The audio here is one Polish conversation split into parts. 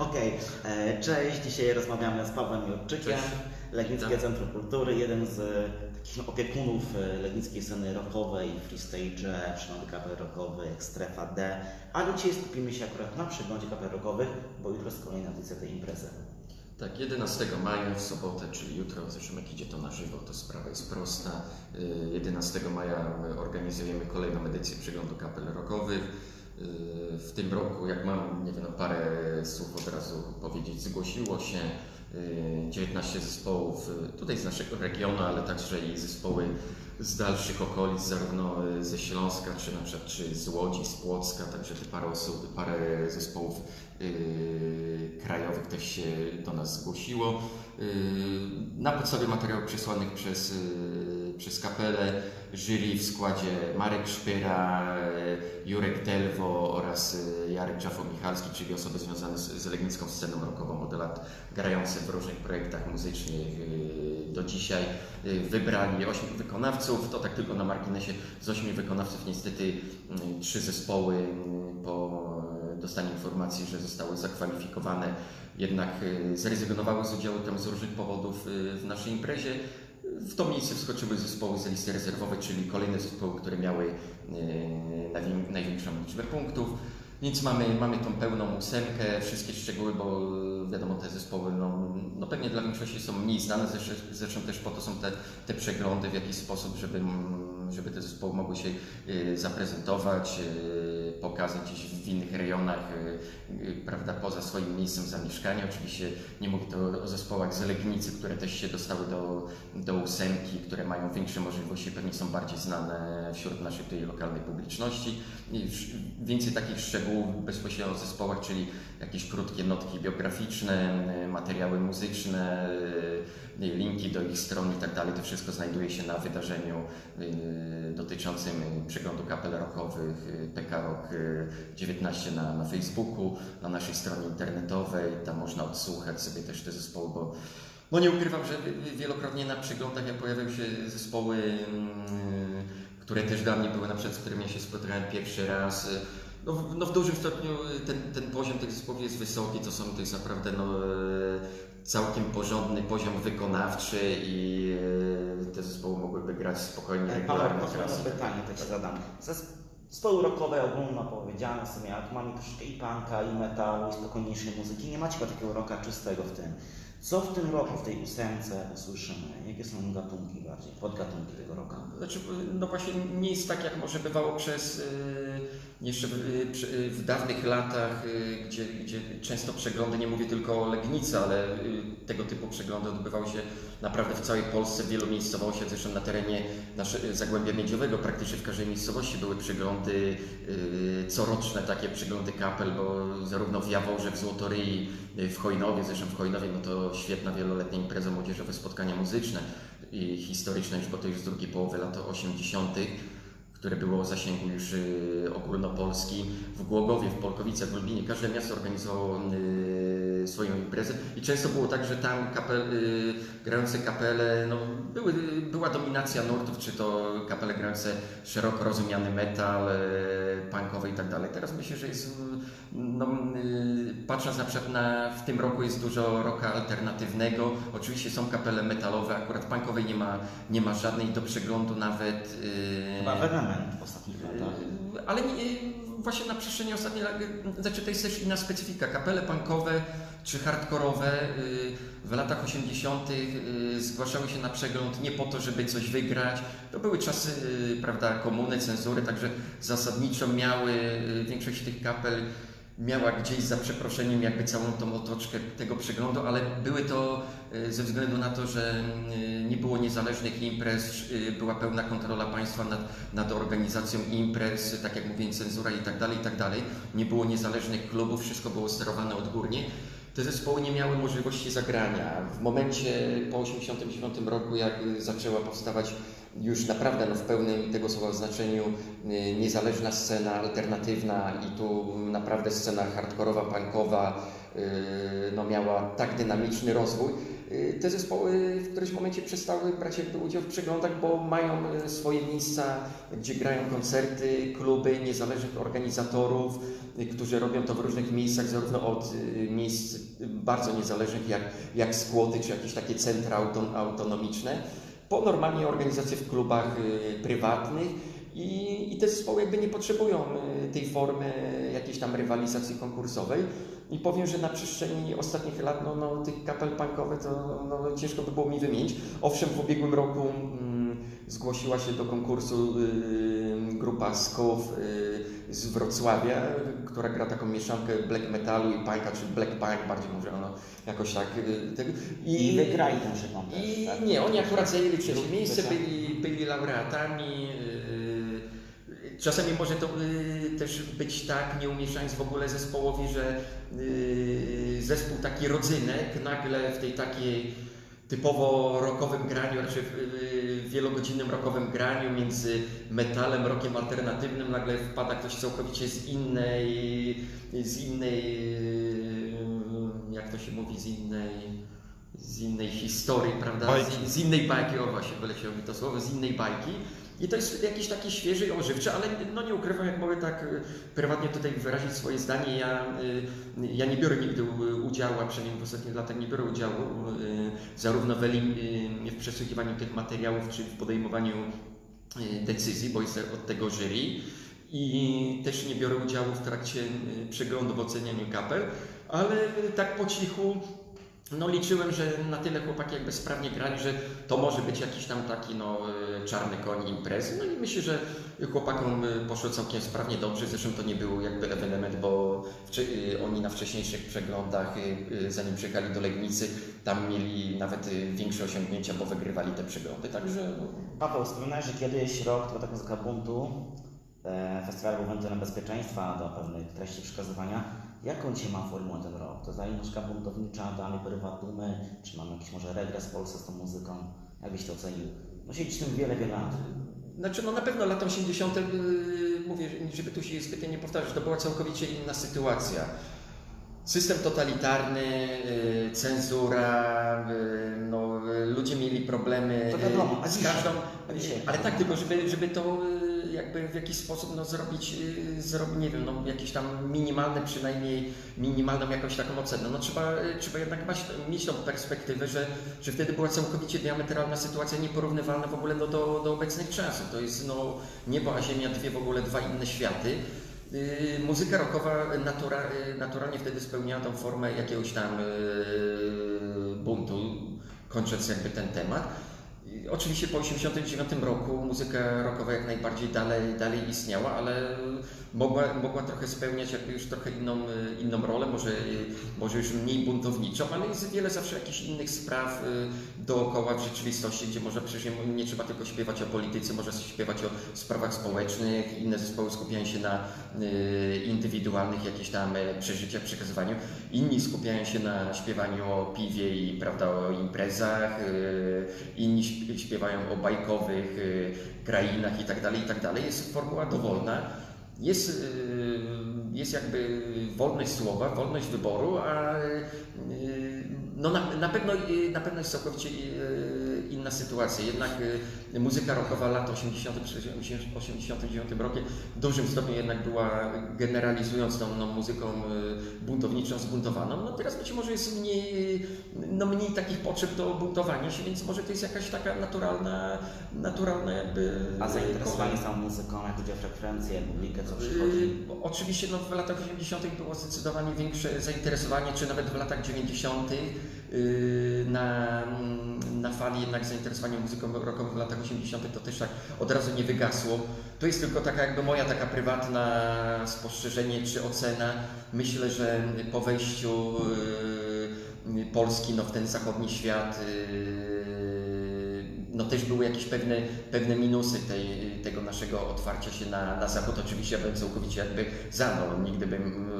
Okej, e, cześć. Dzisiaj rozmawiamy z Pawłem Jurczykiem, Cześć. Legnickie Witam. Centrum Kultury, jeden z e, takich no, opiekunów e, legnickiej sceny rockowej, freestage, przynajmniej kapel rockowych, Strefa D. Ale dzisiaj skupimy się akurat na przeglądzie kapel rockowych, bo jutro jest kolejna edycja tej imprezy. Tak, 11 maja w sobotę, czyli jutro, zresztą jak idzie to na żywo, to sprawa jest prosta. Y, 11 maja organizujemy kolejną edycję przeglądu kapel rockowych. Y, W tym roku, jak mam, nie wiem, no parę słów od razu powiedzieć, zgłosiło się y, 19 zespołów y, tutaj z naszego regionu, ale także i zespoły z dalszych okolic, zarówno y, ze Śląska, czy na przykład czy z Łodzi, z Płocka, także te parę osób, parę zespołów y, krajowych też się do nas zgłosiło. Y, Na podstawie materiałów przesłanych przez, y, przez kapelę, jury w składzie Marek Szpyra, y, Jurek Delwo oraz y, Jarek Czafo-Michalski, czyli osoby związane z, legnicką sceną rockową od lat, grające w różnych projektach muzycznych y, do dzisiaj. Wybrali ośmiu wykonawców, to tak tylko na marginesie, z ośmiu wykonawców niestety trzy zespoły po dostaniu informacji, że zostały zakwalifikowane, jednak zrezygnowały z udziału tam z różnych powodów w naszej imprezie. W to miejsce wskoczyły zespoły z listy rezerwowej, czyli kolejne zespoły, które miały najwię- największą liczbę punktów. Więc mamy, mamy tą pełną ósemkę, wszystkie szczegóły, bo wiadomo, te zespoły no, no pewnie dla większości są mniej znane, zresztą, zresztą też po to są te, te przeglądy w jakiś sposób, żeby, mm, żeby te zespoły mogły się y, zaprezentować, y, pokazać gdzieś w innych rejonach, y, prawda, poza swoim miejscem zamieszkania. Oczywiście nie mówię to o zespołach z Legnicy, które też się dostały do, do ósemki, które mają większe możliwości, pewnie są bardziej znane wśród naszej tej lokalnej publiczności. Więcej takich szczegółów bezpośrednio o zespołach, czyli jakieś krótkie notki biograficzne, materiały muzyczne, linki do ich stron i tak dalej. To wszystko znajduje się na wydarzeniu dotyczącym y, przeglądu kapel rockowych y, PK Rock y, 19 na, na Facebooku, na naszej stronie internetowej. Tam można odsłuchać sobie też te zespoły, bo no nie ukrywam, że wi- wielokrotnie na przeglądach jak pojawiają się zespoły, mm, które też dla mnie były na przykład, z którymi ja się spotkałem pierwszy raz. y, No, no w dużym stopniu y, ten, ten poziom tych zespołów jest wysoki, to są to jest naprawdę no, y, całkiem porządny poziom wykonawczy i y, te zespoły mogłyby grać spokojnie E, Paweł, regularnie raz. na pytanie, Ci zadam. Zespoły rockowe ogólno powiedziane w sumie, tu mamy troszeczkę i punka, i metalu, i spokojniejszej muzyki. Nie macie chyba takiego rocka czystego w tym. Co w tym roku, w tej ósemce usłyszymy? Jakie są gatunki bardziej, podgatunki tego rocka? Znaczy, no właśnie nie jest tak, jak może bywało przez y, jeszcze w, y, y, w dawnych latach, y, gdzie, gdzie często przeglądy, nie mówię tylko o Legnicy, ale tego typu przeglądy odbywały się naprawdę w całej Polsce, w wielu miejscowościach, zresztą na terenie nasze, Zagłębia Miedziowego, praktycznie w każdej miejscowości były przeglądy coroczne, takie przeglądy kapel, bo zarówno w Jaworze, w Złotoryi, w Chojnowie, zresztą w Chojnowie, no to świetna wieloletnia impreza młodzieżowe, spotkania muzyczne i historyczne już, bo to już z drugiej połowy lat 80., które było o zasięgu już y, ogólnopolski. W Głogowie, w Polkowicach, w Lublinie każde miasto organizowało y, swoją imprezę i często było tak, że tam kapel, y, grające kapele, no, były, była dominacja nurtów, czy to kapele grające szeroko rozumiany metal, y, punkowy i tak dalej. Teraz myślę, że jest, y, no, y, patrząc na przykład na, w tym roku jest dużo rocka alternatywnego, oczywiście są kapele metalowe, akurat punkowej nie ma, nie ma żadnej do przeglądu nawet. y, Chyba ewenement w ostatnich latach. Ale nie, właśnie na przestrzeni ostatnich lat, znaczy to jest też inna specyfika. Kapele punkowe czy hardkorowe yy, w latach 80. yy, zgłaszały się na przegląd nie po to, żeby coś wygrać. To były czasy yy, prawda, komuny, cenzury, także zasadniczo miały większość tych kapel miała gdzieś za przeproszeniem jakby całą tą otoczkę tego przeglądu, ale były to y, ze względu na to, że y, nie było niezależnych imprez, y, była pełna kontrola państwa nad, nad organizacją imprez, tak jak mówiłem, cenzura i tak dalej, i tak dalej. Nie było niezależnych klubów, wszystko było sterowane odgórnie. Te zespoły nie miały możliwości zagrania. W momencie po 1989 roku, jak zaczęła powstawać już naprawdę no, w pełnym tego słowa znaczeniu y, niezależna scena alternatywna i tu naprawdę scena hardkorowa, punkowa, y, no, miała tak dynamiczny rozwój. Te zespoły w którymś momencie przestały brać jakby udział w przeglądach, bo mają y, swoje miejsca, gdzie grają koncerty, kluby niezależnych organizatorów, y, którzy robią to w różnych miejscach, zarówno od y, miejsc bardzo niezależnych jak, jak skłody, czy jakieś takie centra auton, autonomiczne, po normalnie organizacje w klubach prywatnych i, i te zespoły jakby nie potrzebują y, tej formy jakiejś tam rywalizacji konkursowej. I powiem, że na przestrzeni ostatnich lat no, no, tych kapel punkowych to no, ciężko by było mi wymienić. Owszem, w ubiegłym roku mm, zgłosiła się do konkursu y, grupa Sków y, z Wrocławia, która gra taką mieszankę black metalu i punka, czy black punk bardziej może ono jakoś tak. Y, tego. I wygrali ten. I tak? nie, oni akurat zajęli trzecie miejsce, byli, byli laureatami. Czasami może to yy, też być tak, nie umieszczając w ogóle zespołowi, że yy, zespół taki rodzynek nagle w tej takiej typowo rockowym graniu, raczej w yy, wielogodzinnym rockowym graniu między metalem, rockiem alternatywnym nagle wpada ktoś całkowicie z innej, z innej, yy, jak to się mówi, z innej z innej historii, prawda? Z, z innej bajki, o właśnie, wyleciało mi to słowo, z innej bajki. I to jest jakiś taki świeży i ożywczy, ale no nie ukrywam, jak mogę tak y, prywatnie tutaj wyrazić swoje zdanie, ja, y, ja nie biorę nigdy u- udziału, a przynajmniej w ostatnich latach nie biorę udziału y, zarówno w, y, w przesłuchiwaniu tych materiałów, czy w podejmowaniu y, decyzji, bo jestem od tego jury. I też nie biorę udziału w trakcie y, przeglądu w ocenianiu kapel, ale tak po cichu no liczyłem, że na tyle chłopaki jakby sprawnie grali, że to może być jakiś tam taki no, y, czarny koń imprezy. No i myślę, że chłopakom y, poszło całkiem sprawnie dobrze. Zresztą to nie był jakby ewenement, bo y, oni na wcześniejszych przeglądach, zanim przyjechali do Legnicy, tam mieli nawet większe osiągnięcia, bo wygrywali te przeglądy. Także no, Paweł, wspominałeś, że kiedyś rok to taka muzyka buntu, e, festiwal był bezpieczeństwa do pewnych treści przekazywania. Jaką dzisiaj ma formułę ten rok? To dalej muzyka buntownicza, dalej porywa dumy, czy mamy jakiś może regres w Polsce z tą muzyką? Jak byś to ocenił? No siedzisz tym wiele, wiele lat. Znaczy, no na pewno lata 80. Yy, mówię, żeby tu się zbytnio nie powtarzać, to była całkowiecie inna sytuacja. System totalitarny, yy, cenzura, yy, no, yy, ludzie mieli problemy To wiadomo, yy, a z każdą. Dzisiaj? Ale tak, tylko żeby, żeby to yy, jakby w jakiś sposób no, zrobić, yy, zrobić, nie wiem, no, jakieś tam minimalne, przynajmniej minimalną jakąś taką ocenę. No trzeba, yy, trzeba jednak mieć, mieć tą perspektywę, że, że wtedy była całkowicie diametralna sytuacja, nieporównywalna w ogóle do, do, do obecnych czasów. To jest no, niebo a ziemia, dwie w ogóle dwa inne światy. Yy, muzyka rockowa natura, yy, naturalnie wtedy spełniała tą formę jakiegoś tam yy, buntu, kończąc jakby ten temat. Oczywiście po 1989 roku muzyka rockowa jak najbardziej dalej, dalej istniała, ale mogła, mogła trochę spełniać jakby już trochę inną, inną rolę, może, może już mniej buntowniczą, ale jest wiele zawsze jakichś innych spraw y, dookoła w rzeczywistości, gdzie może przecież nie, nie trzeba tylko śpiewać o polityce, może śpiewać o sprawach społecznych, inne zespoły skupiają się na y, indywidualnych jakichś tam e, przeżyciach, przekazywaniu, inni skupiają się na śpiewaniu o piwie i prawda, o imprezach, y, inni śpiewają o bajkowych y, krainach i tak dalej, i tak. Jest formuła dowolna. Jest, y, jest jakby wolność słowa, wolność wyboru, a y, no na, na, pewno, na pewno jest całkowicie inna sytuacja. Jednak y, muzyka rockowa lat 80. przed 89 rokiem w dużym stopniu jednak była generalizując tą no, muzyką y, buntowniczą, zbuntowaną. No teraz być może jest mniej, no, mniej takich potrzeb do buntowania się, więc może to jest jakaś taka naturalna, naturalna jakby A zainteresowanie tą muzyką, jak chodzi o frekwencję, publikę, co przychodzi? Oczywiście no, w latach 80. było zdecydowanie większe zainteresowanie, czy nawet w latach 90. yy, na, na fali jednak zainteresowania muzyką rockową w latach 80. to też tak od razu nie wygasło. To jest tylko taka jakby moja taka prywatna spostrzeżenie czy ocena. Myślę, że po wejściu yy, Polski no, w ten zachodni świat yy, no też były jakieś pewne, pewne minusy tej, tego naszego otwarcia się na, na zachód. Oczywiście ja bym całkowicie jakby za, no, nigdy bym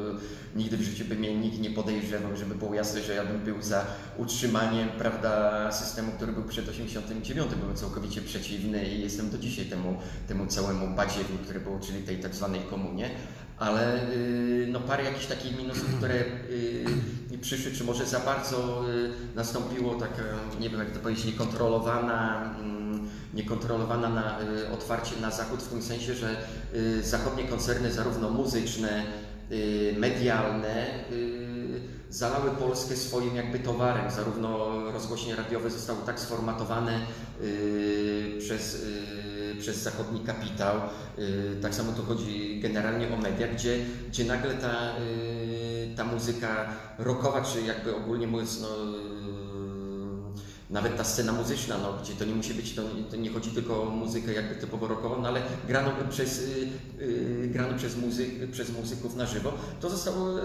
nigdy w życiu by mnie nikt nie podejrzewał, żeby było jasne, że ja bym był za utrzymaniem, prawda, systemu, który był przed 89, byłem całkowicie przeciwny i jestem do dzisiaj temu, temu całemu badziewu, który był, czyli tej tak zwanej komunie, ale y, no parę jakichś takich minusów, które y, przyszły, czy może za bardzo y, nastąpiło taka, nie wiem jak to powiedzieć, niekontrolowana, mm, niekontrolowana na, y, otwarcie na zachód w tym sensie, że y, zachodnie koncerny zarówno muzyczne, y, medialne zalały Polskę swoim jakby towarem. Zarówno rozgłośnie radiowe zostały tak sformatowane przez, przez zachodni kapitał. Tak samo tu chodzi generalnie o media, gdzie, gdzie nagle ta, ta muzyka rockowa, czy jakby ogólnie mówiąc, no, nawet ta scena muzyczna, no, gdzie to nie musi być, to, to nie chodzi tylko o muzykę jakby typowo rockową, no, ale grano przez, y, y, grano przez, muzyk, przez muzyków na żywo, to zostało y,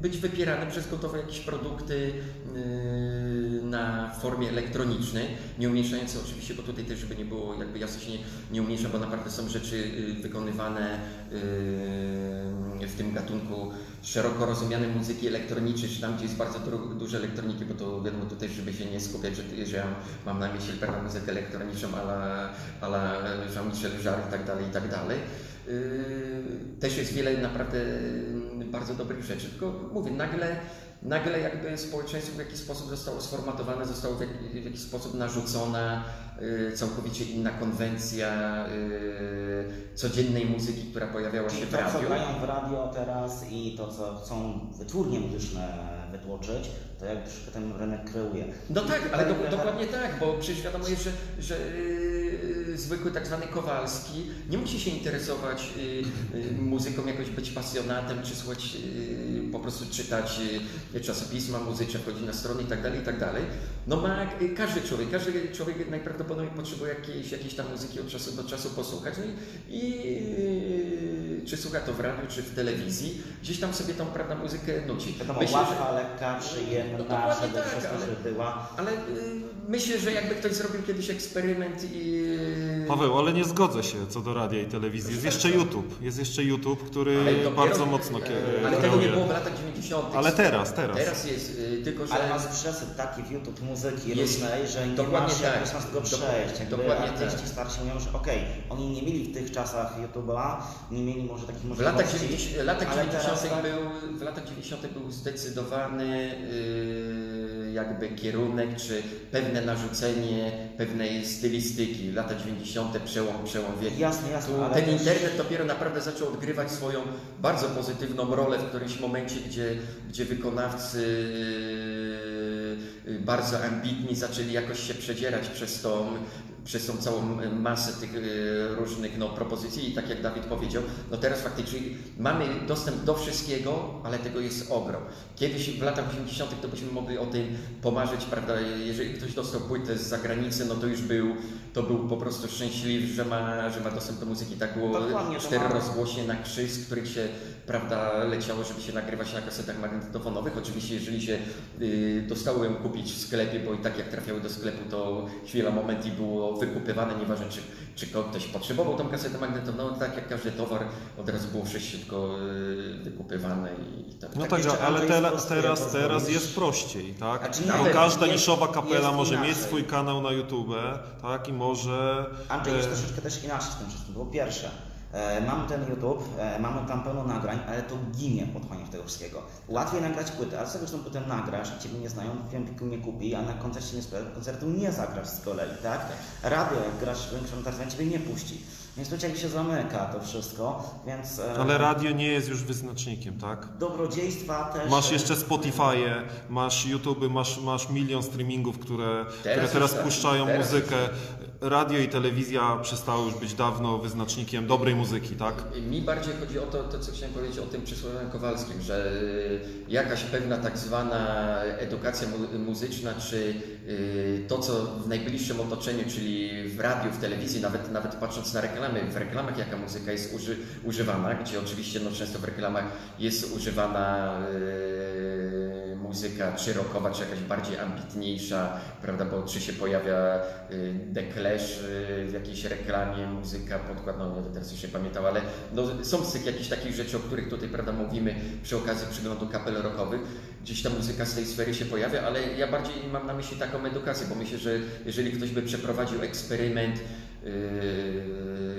być wypierane przez gotowe jakieś produkty y, na formie elektronicznej, nie umniejszające oczywiście, bo tutaj też, żeby nie było jakby jasność nie, nie bo naprawdę są rzeczy y, wykonywane y, w tym gatunku szeroko rozumianej muzyki elektronicznej, czy tam, gdzie jest bardzo du- dużo elektroniki, bo to wiadomo tutaj, żeby się nie skupiać, że, że ja mam na myśli pewną muzykę elektroniczną, ala, ala Jean-Michel Jarre i tak dalej, i tak dalej. Yy, Też jest wiele naprawdę bardzo dobrych rzeczy, tylko mówię, nagle, nagle jakby społeczeństwo w jakiś sposób zostało sformatowane, zostało w, jak, w jakiś sposób narzucona yy, całkowicie inna konwencja yy, codziennej muzyki, która pojawiała się w to, co radiu. grają w radio teraz i to, co chcą wytwórnie muzyczne wytłoczyć, to jakby troszkę ten rynek kreuje. No tak, ale do, dokładnie tak, bo przecież wiadomo jest, że, że yy, zwykły tak zwany Kowalski nie musi się interesować yy, yy, muzyką, jakoś być pasjonatem, czy słuchać, po prostu czytać czasopisma muzyczne, wchodzić na strony i tak dalej, i tak. No ma każdy człowiek, każdy człowiek najprawdopodobniej potrzebuje jakiejś, jakiejś tam muzyki od czasu do czasu posłuchać. No i, i czy słucha to w radiu, czy w telewizji, gdzieś tam sobie tą prawda, muzykę nuci. Wiadomo, Myślę, że- łatwa, lekka, przyjemna, No dokładnie przede tak, wszystkim, ale- żeby była. Ale y, myślę, że jakby ktoś zrobił kiedyś eksperyment i. Paweł, ale nie zgodzę się co do radia i telewizji. Jest jeszcze YouTube. Jest jeszcze YouTube, który dopiero- bardzo mocno e, Ale tego nie było w latach 90. Ale teraz, teraz. Teraz jest, y, tylko że. Ale masz przesyp taki w YouTube muzyki Jest- różnej, że nie dokładnie masz tak. tego przejść. Dokładnie artyści tak. starsi mówią, że okej, oni nie mieli w tych czasach YouTube'a, nie mieli może takich W możliwości. latach 90. Latach ale 90. teraz tak- był, w latach 90. był zdecydowany y, jakby kierunek, czy pewne narzucenie pewnej stylistyki. Lata 90. przełom, przełom wieku. Jasne, jasne, Tu ten też- internet dopiero naprawdę zaczął odgrywać swoją bardzo pozytywną rolę w którymś momencie, gdzie, gdzie wykonawcy yy, bardzo ambitni zaczęli jakoś się przedzierać przez tą, przez tą całą masę tych yy, różnych no, propozycji i tak jak Dawid powiedział, no teraz faktycznie mamy dostęp do wszystkiego, ale tego jest ogrom. Kiedyś w latach 80. to byśmy mogli o tym pomarzyć, prawda, jeżeli ktoś dostał płytę z zagranicy, no to już był, to był po prostu szczęśliwy, że ma, że ma dostęp do muzyki. Tak było Dokładnie, cztery rozgłośnie na krzyż, z których się prawda, leciało, żeby się nagrywać na kasetach magnetofonowych. Oczywiście, jeżeli się y, dostało ją kupić w sklepie, bo i tak jak trafiały do sklepu, to chwila, moment i było wykupywane, nieważne czy, czy ktoś potrzebował tą kasetę magnetofonową, tak jak każdy towar, od razu było szybciutko y, wykupywane i, i tak. No Tak tak, ale teraz, teraz zrobisz- jest prościej, tak? Znaczy nie, Bo każda jest- niszowa kapela może mieć inaczej. swój kanał na YouTube, tak? I może... Andrzej jest e, troszeczkę też inaczej z tym wszystkim. Po pierwsze, mamy ten YouTube, e, mamy tam pełno nagrań, ale to ginie odchłanie tego wszystkiego. Łatwiej nagrać płytę, ale z tego, że tą płytę nagrasz i Ciebie nie znają, Fiempiku nie kupi, a na koncercie nie koncertu nie zagrasz z kolei, tak? Radio, jak grasz w koncercie, Ciebie nie puści. Więc to jakby się zamyka to wszystko, więc... e, Ale radio nie jest już wyznacznikiem, tak? Dobrodziejstwa też... Masz e, jeszcze Spotify'e, masz YouTube, masz, masz milion streamingów, które Teraz które teraz tak, puszczają teraz muzykę. Radio i telewizja przestały już być dawno wyznacznikiem dobrej muzyki, tak? Mi bardziej chodzi o to, to, co chciałem powiedzieć o tym przysłowiowym Kowalskim, że y, jakaś pewna tak zwana edukacja mu- muzyczna, czy y, to, co w najbliższym otoczeniu, czyli w radiu, w telewizji, nawet, nawet patrząc na reklamy, w reklamach jaka muzyka jest uży, używana, gdzie oczywiście no, często w reklamach jest używana y, muzyka czy rockowa, czy jakaś bardziej ambitniejsza, prawda, bo czy się pojawia y, The Clash y, w jakiejś reklamie, muzyka, podkład, no nie teraz już nie pamiętam, ale no, są z tych jakichś takich rzeczy, o których tutaj, prawda, mówimy przy okazji przeglądu kapel rockowych, gdzieś ta muzyka z tej sfery się pojawia, ale ja bardziej mam na myśli taką edukację, bo myślę, że jeżeli ktoś by przeprowadził eksperyment, yy,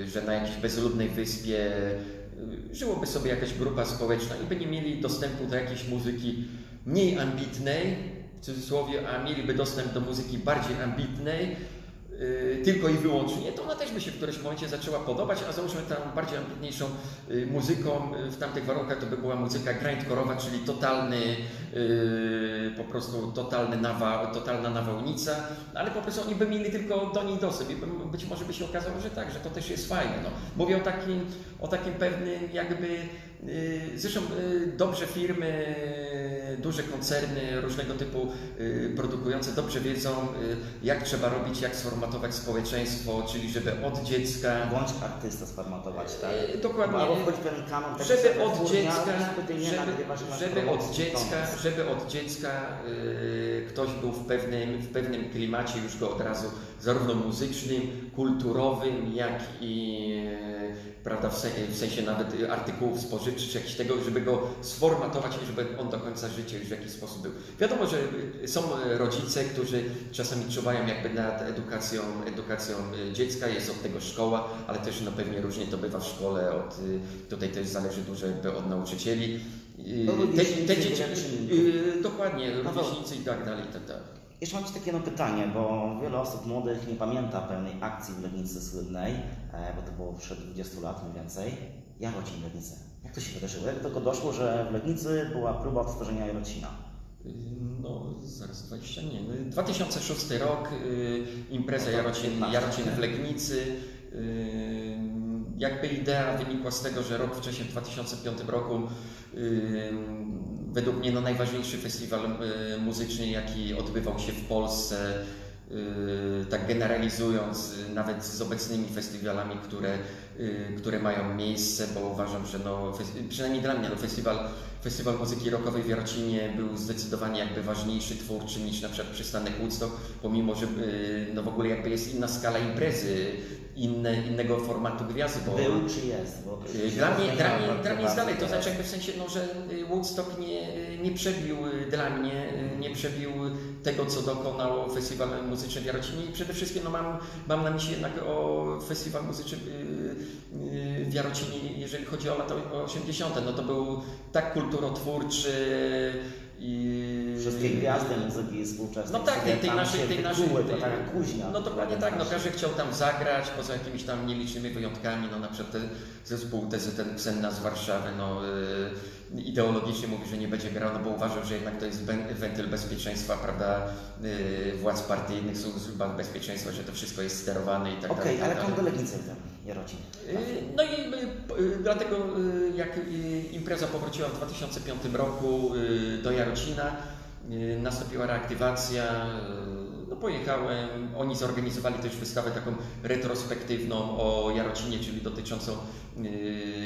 że na jakiejś bezludnej wyspie yy, żyłoby sobie jakaś grupa społeczna i by nie mieli dostępu do jakiejś muzyki mniej ambitnej, w cudzysłowie, a mieliby dostęp do muzyki bardziej ambitnej, yy, tylko i wyłącznie, to ona też by się w którymś momencie zaczęła podobać, a załóżmy tam bardziej ambitniejszą yy, muzyką yy, w tamtych warunkach to by była muzyka grindcore'owa, czyli totalny, po prostu totalny nawa, totalna nawałnica, ale po prostu oni by mieli tylko do niej dostęp i by, być może by się okazało, że tak, że to też jest fajne. No. Mówię o takim, o takim pewnym jakby, zresztą yy, dobrze firmy, duże koncerny różnego typu yy, produkujące dobrze wiedzą, jak trzeba robić, jak sformatować społeczeństwo, czyli żeby od dziecka Bądź artysta sformatować, tak? Dokładnie. Albo pewien kanon, tego żeby od twórnia, dziecka, żeby żeby, od dziecka, żeby od dziecka y, ktoś był w pewnym, w pewnym klimacie już go od razu zarówno muzycznym, kulturowym, jak i y, prawda, w, sensie, w sensie nawet artykułów spożywczych, czy jakiś tego, żeby go sformatować i żeby on do końca życia już w jakiś sposób był. Wiadomo, że y, są rodzice, którzy czasami czuwają jakby nad edukacją, edukacją y, dziecka, jest od tego szkoła, ale też no pewnie różnie to bywa w szkole, od, y, tutaj też zależy dużo jakby od nauczycieli. Y, No, Te, te dzieci, y, dokładnie, rówieśnicy i tak dalej, i tak dalej. Jeszcze mam Ci takie jedno pytanie, bo wiele osób młodych nie pamięta pewnej akcji w Legnicy słynnej, e, bo to było przed 20 lat mniej więcej. Jarocin w Legnicy. Jak to się wydarzyło? Jak do tego doszło, że w Legnicy była próba odtworzenia Jarocina? Y, No, zaraz 20, nie, no, 2006 rok, y, impreza No Jarocin, 15. Jarocin w Legnicy. Jakby idea wynikła z tego, że rok wcześniej, w 2005 roku, według mnie no, najważniejszy festiwal y, muzyczny, jaki odbywał się w Polsce, y, tak generalizując, y, nawet z obecnymi festiwalami, które, które mają miejsce, bo uważam, że no, przynajmniej dla mnie no, festiwal, festiwal muzyki rockowej w Jarocinie był zdecydowanie jakby ważniejszy, twórczy niż na przykład przystanek Woodstock, pomimo, że y, no, w ogóle jakby jest inna skala imprezy, inne, innego formatu gwiazdy, bo Był czy jest? Bo Y, Dla mnie, dla mnie, dla mnie jest dalej, to znaczy jakby w sensie, no, że y, Woodstock nie, y, nie przebił y, dla mnie, y, nie przebił tego, co dokonało festiwal muzyczny w Jarocinie. I przede wszystkim no, mam, mam na myśli jednak o festiwal muzyczny y, y, w Jarocinie, jeżeli chodzi o lata 80., no to był tak kulturotwórczy i Wszystkie gwiazdy muzyki współczesnej. no tak, tej, tej tam naszej, tej naszej, tej, to tak jak kuźnia. no dokładnie tak, no każdy chciał tam zagrać, poza jakimiś tam nielicznymi wyjątkami, no na przykład ten zespół ten Senna z Warszawy, no y, ideologicznie mówi, że nie będzie grał, no bo uważał, że jednak to jest wentyl bezpieczeństwa, prawda, y, władz partyjnych, służba bezpieczeństwa, że to wszystko jest sterowane i tak Okej, dalej. i tak ale kom do Legnicy ten Y, No i y, y, dlatego jak impreza powróciła w 2005 roku do Jarocina, nastąpiła reaktywacja, no pojechałem, oni zorganizowali też wystawę taką retrospektywną o Jarocinie, czyli dotyczącą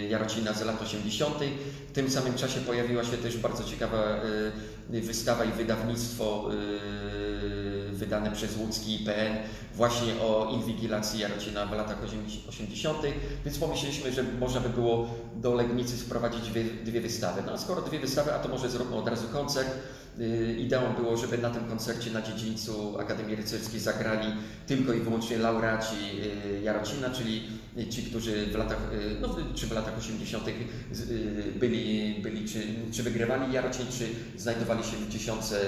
Jarocina z lat 80. W tym samym czasie pojawiła się też bardzo ciekawa wystawa i wydawnictwo wydane przez łódzki IPN właśnie o inwigilacji Jarocina w latach 80., więc pomyśleliśmy, że można by było do Legnicy sprowadzić dwie, dwie wystawy. No a skoro dwie wystawy, a to może zróbmy od razu koncert. Y, Ideą było, żeby na tym koncercie na dziedzińcu Akademii Rycerskiej zagrali tylko i wyłącznie laureaci y, Jarocina, czyli ci, którzy w latach, y, no, czy w latach 80. z- y, byli, byli czy, czy wygrywali Jarocin, czy znajdowali się w dziesiątce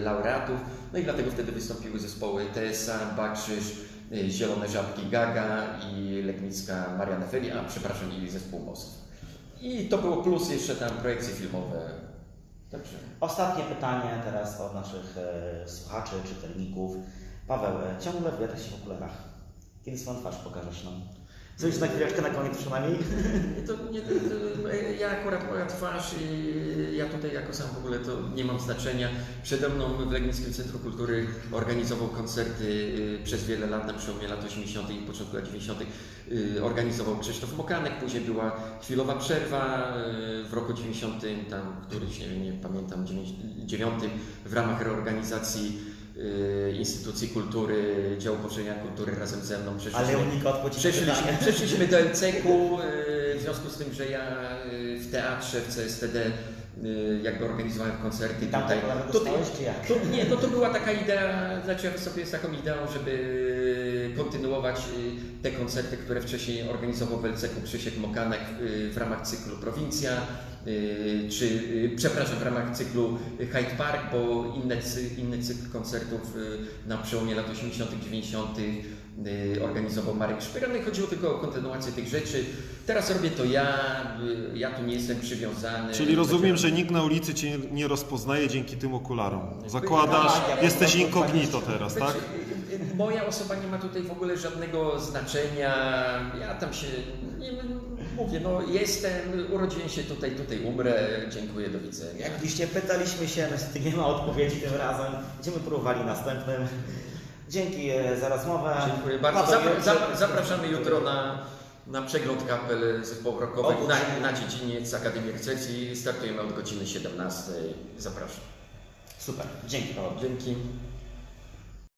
laureatów. No i dlatego wtedy wystąpiły zespoły TSA, Bakrzyż, Zielone Żabki Gaga i Legnicka Mariana Feli, a przepraszam, i zespół Moskw. I to było plus jeszcze tam projekcje filmowe. Także. Ostatnie pytanie teraz od naszych e, słuchaczy, czytelników. Paweł, e, ciągle wyjadasz się w okularach. Kiedy swoją twarz pokażesz nam? Coś na chwileczkę na koniec przynajmniej? To nie, to, ja akurat moja twarz, i ja tutaj jako sam w ogóle to nie mam znaczenia. Przede mną w Legnickim Centrum Kultury organizował koncerty y, przez wiele lat, na przełomie lat 80. i początku lat 90. y, organizował Krzysztof Mokanek, później była chwilowa przerwa y, w roku 90, tam któryś, nie, wiem, nie pamiętam, 9 2009 w ramach reorganizacji instytucji kultury, działu poszerzenia kultury razem ze mną przeszliśmy, Ale unika odpowiedzi przeszliśmy, przeszliśmy do LCK-u y, w związku z tym, że ja y, w teatrze, w CSTD y, jakby organizowałem koncerty I tam tutaj. tak tutaj czy jak? to, nie, no to była taka idea, znaczy sobie jest taką ideą, żeby kontynuować y, te koncerty, które wcześniej organizował w LCK Krzysiek Mokanek y, w ramach cyklu Prowincja, y, czy y, przepraszam, w ramach cyklu Hyde Park, bo inne, cy- inny cykl koncertów y, na przełomie lat 80., 90. y, organizował Marek Szpyra. No i chodziło tylko o kontynuację tych rzeczy. Teraz robię to ja, y, ja tu nie jestem przywiązany. Czyli rozumiem, że nikt na ulicy Cię nie rozpoznaje dzięki tym okularom. Zakładasz, Tak, ja jesteś incognito teraz, tak? Y, y, Moja osoba nie ma tutaj w ogóle żadnego znaczenia. Ja tam się nie, mówię, no jestem, urodziłem się tutaj, tutaj umrę. Dziękuję, do widzenia. Jak widzicie, pytaliśmy się, niestety nie ma odpowiedzi tym razem. Będziemy próbowali następnym. Dzięki e, za rozmowę. Dziękuję bardzo. Zapra- jutro- zap- zapraszamy jutro na, na przegląd kapel zespołów rockowych O, na, na dziedziniec Akademii Recepcji. Startujemy od godziny 17. Zapraszam. Super, dzięki Paweł. Dzięki.